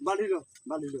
বাড়িলো বাড়িলো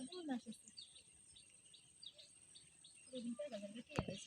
Ngerti ya.